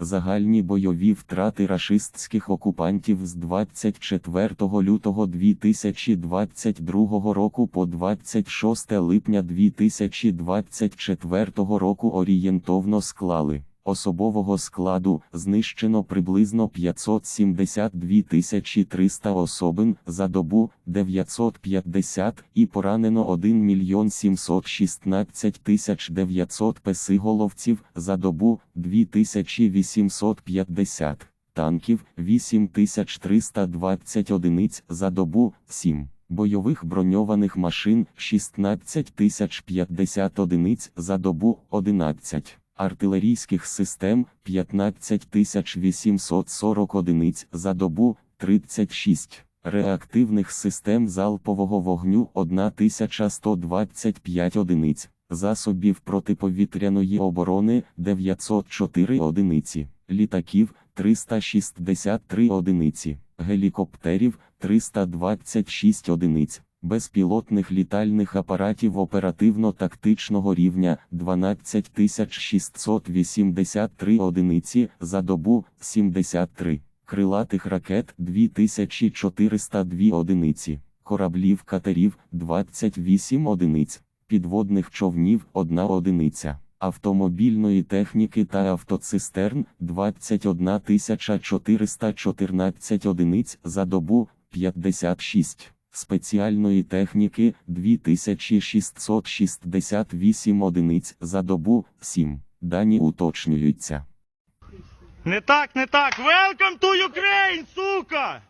Загальні бойові втрати рашистських окупантів з 24 лютого 2022 року по 26 липня 2024 року орієнтовно склали. Особового складу знищено приблизно 572 300 особин за добу 950 і поранено 1 мільйон 716 тисяч 900 песиголовців за добу 2850 танків 8320 одиниць за добу 7. Бойових броньованих машин 16 050 одиниць за добу 11 артилерійських систем 15 840 одиниць за добу 36, реактивних систем залпового вогню 1125 одиниць, засобів протиповітряної оборони 904 одиниці, літаків 363 одиниці, гелікоптерів 326 одиниць безпілотних літальних апаратів оперативно-тактичного рівня 12683 одиниці за добу 73, крилатих ракет 2402 одиниці, кораблів катерів 28 одиниць, підводних човнів 1 одиниця. Автомобільної техніки та автоцистерн 21 414 одиниць за добу 56 спеціальної техніки 2668 одиниць за добу 7. Дані уточнюються. Не так, не так. Welcome to Ukraine, сука!